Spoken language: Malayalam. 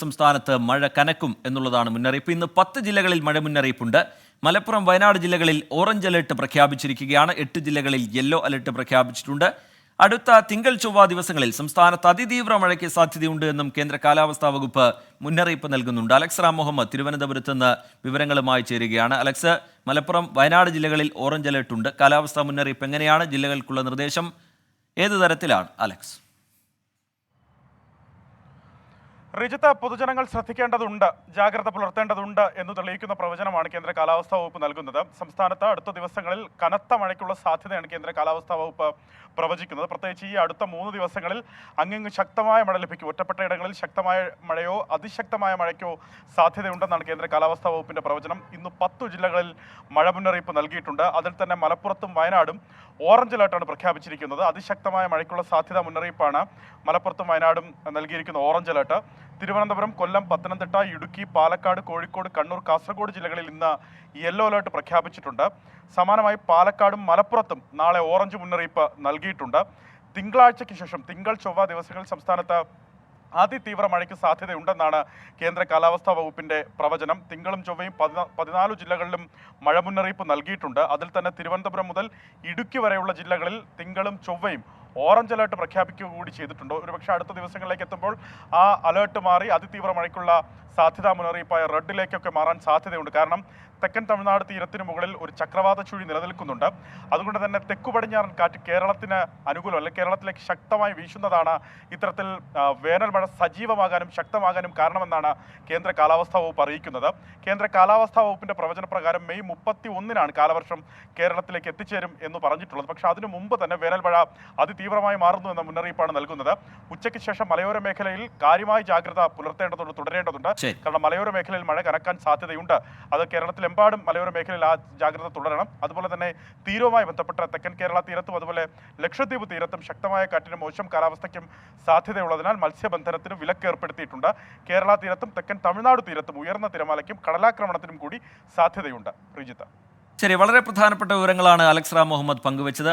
സംസ്ഥാനത്ത് മഴ കനക്കും എന്നുള്ളതാണ് മുന്നറിയിപ്പ്. ഇന്ന് പത്ത് ജില്ലകളിൽ മഴ മുന്നറിയിപ്പുണ്ട്. മലപ്പുറം വയനാട് ജില്ലകളിൽ ഓറഞ്ച് അലർട്ട് പ്രഖ്യാപിച്ചിരിക്കുകയാണ്. എട്ട് ജില്ലകളിൽ യെല്ലോ അലർട്ട് പ്രഖ്യാപിച്ചിട്ടുണ്ട്. അടുത്ത തിങ്കൾ ചൊവ്വ ദിവസങ്ങളിൽ സംസ്ഥാനത്ത് അതിതീവ്ര മഴയ്ക്ക് സാധ്യതയുണ്ട് എന്നും കേന്ദ്ര കാലാവസ്ഥാ വകുപ്പ് മുന്നറിയിപ്പ് നൽകുന്നുണ്ട്. അലക്സ് റാം മുഹമ്മദ് തിരുവനന്തപുരത്ത് നിന്ന് വിവരങ്ങളുമായി ചേരുകയാണ്. അലക്സ് മലപ്പുറം വയനാട് ജില്ലകളിൽ ഓറഞ്ച് അലർട്ടുണ്ട്. കാലാവസ്ഥാ മുന്നറിയിപ്പ് എങ്ങനെയാണ്? ജില്ലകൾക്കുള്ള നിർദ്ദേശം ഏത് തരത്തിലാണ്? അലക്സ്. റിജിത്ത് പൊതുജനങ്ങൾ ശ്രദ്ധിക്കേണ്ടതുണ്ട് ജാഗ്രത പുലർത്തേണ്ടതുണ്ട് എന്ന് തെളിയിക്കുന്ന പ്രവചനമാണ് കേന്ദ്ര കാലാവസ്ഥാ വകുപ്പ് നൽകുന്നത്. സംസ്ഥാനത്ത് അടുത്ത ദിവസങ്ങളിൽ കനത്ത മഴയ്ക്കുള്ള സാധ്യതയാണ് കേന്ദ്ര കാലാവസ്ഥാ വകുപ്പ് പ്രവചിക്കുന്നത്. പ്രത്യേകിച്ച് ഈ അടുത്ത മൂന്ന് ദിവസങ്ങളിൽ അങ്ങിങ്ങ് ശക്തമായ മഴ ലഭിക്കും. ഒറ്റപ്പെട്ട ഇടങ്ങളിൽ ശക്തമായ മഴയോ അതിശക്തമായ മഴയ്ക്കോ സാധ്യതയുണ്ടെന്നാണ് കേന്ദ്ര കാലാവസ്ഥാ വകുപ്പിന്റെ പ്രവചനം. ഇന്ന് പത്തു ജില്ലകളിൽ മഴ മുന്നറിയിപ്പ് നൽകിയിട്ടുണ്ട്. അതിൽ തന്നെ മലപ്പുറത്തും വയനാടും ഓറഞ്ച് അലർട്ടാണ് പ്രഖ്യാപിച്ചിരിക്കുന്നത്. അതിശക്തമായ മഴയ്ക്കുള്ള സാധ്യത മുന്നറിയിപ്പാണ് മലപ്പുറത്തും വയനാടും നൽകിയിരിക്കുന്ന ഓറഞ്ച് അലർട്ട്. തിരുവനന്തപുരം കൊല്ലം പത്തനംതിട്ട ഇടുക്കി പാലക്കാട് കോഴിക്കോട് കണ്ണൂർ കാസർഗോഡ് ജില്ലകളിൽ ഇന്ന് യെല്ലോ അലേർട്ട് പ്രഖ്യാപിച്ചിട്ടുണ്ട്. സമാനമായി പാലക്കാടും മലപ്പുറത്തും നാളെ ഓറഞ്ച് മുന്നറിയിപ്പ് നൽകിയിട്ടുണ്ട്. തിങ്കളാഴ്ചയ്ക്ക് ശേഷം തിങ്കൾ ചൊവ്വ ദിവസങ്ങളിൽ സംസ്ഥാനത്ത് അതിതീവ്ര മഴയ്ക്ക് സാധ്യതയുണ്ടെന്നാണ് കേന്ദ്ര കാലാവസ്ഥാ വകുപ്പിന്റെ പ്രവചനം. തിങ്കളും ചൊവ്വയും പതിനാ പതിനാല് ജില്ലകളിലും മഴ മുന്നറിയിപ്പ് നൽകിയിട്ടുണ്ട്. അതിൽ തന്നെ തിരുവനന്തപുരം മുതൽ ഇടുക്കി വരെയുള്ള ജില്ലകളിൽ തിങ്കളും ചൊവ്വയും ഓറഞ്ച് അലേർട്ട് പ്രഖ്യാപിക്കുക കൂടി ചെയ്തിട്ടുണ്ട്. ഒരുപക്ഷെ അടുത്ത ദിവസങ്ങളിലേക്ക് എത്തുമ്പോൾ ആ അലേർട്ട് മാറി അതിതീവ്ര മഴയ്ക്കുള്ള സാധ്യതാ മുന്നറിയിപ്പായ റെഡിലേക്കൊക്കെ മാറാൻ സാധ്യതയുണ്ട്. കാരണം തെക്കൻ തമിഴ്നാട് തീരത്തിന് മുകളിൽ ഒരു ചക്രവാത ചുഴി നിലനിൽക്കുന്നുണ്ട്. അതുകൊണ്ട് തന്നെ തെക്കു പടിഞ്ഞാറൻ കാറ്റ് കേരളത്തിന് അനുകൂലം അല്ലെങ്കിൽ കേരളത്തിലേക്ക് ശക്തമായി വീശുന്നതാണ് ഇത്തരത്തിൽ വേനൽ മഴ സജീവമാകാനും ശക്തമാകാനും കാരണമെന്നാണ് കേന്ദ്ര കാലാവസ്ഥാ വകുപ്പ് അറിയിക്കുന്നത്. കേന്ദ്ര കാലാവസ്ഥാ വകുപ്പിന്റെ പ്രവചന പ്രകാരം മെയ് മുപ്പത്തി ഒന്നിനാണ് കാലവർഷം കേരളത്തിലേക്ക് എത്തിച്ചേരും എന്ന് പറഞ്ഞിട്ടുള്ളത്. പക്ഷേ അതിനു മുമ്പ് തന്നെ വേനൽ മഴ അതിതീവ്രമായി മാറുന്നു എന്ന മുന്നറിയിപ്പാണ് നൽകുന്നത്. ഉച്ചയ്ക്ക് ശേഷം മലയോര മേഖലയിൽ കാര്യമായ ജാഗ്രത പുലർത്തേണ്ടതുണ്ട് തുടരേണ്ടതുണ്ട്. കാരണം മലയോര മേഖലയിൽ മഴ കനക്കാൻ സാധ്യതയുണ്ട്. അത് കേരളത്തിലെമ്പാടും മലയോര മേഖലയിൽ ആ ജാഗ്രത തുടരണം. അതുപോലെ തന്നെ തീരവുമായി ബന്ധപ്പെട്ട തെക്കൻ കേരള തീരത്തും അതുപോലെ ലക്ഷദ്വീപ് തീരത്തും ശക്തമായ കാറ്റിനും മോശം കാലാവസ്ഥയ്ക്കും സാധ്യതയുള്ളതിനാൽ മത്സ്യബന്ധനത്തിന് വിലക്ക് ഏർപ്പെടുത്തിയിട്ടുണ്ട്. കേരള തീരത്തും തെക്കൻ തമിഴ്നാട് തീരത്തും ഉയർന്ന തിരമാലയ്ക്കും കടലാക്രമണത്തിനും കൂടി സാധ്യതയുണ്ട്. ശ്രീജിത്ത് ശരി വളരെ പ്രധാനപ്പെട്ട വിവരങ്ങളാണ് അലക്സ് റാം മുഹമ്മദ് പങ്കുവച്ചത്.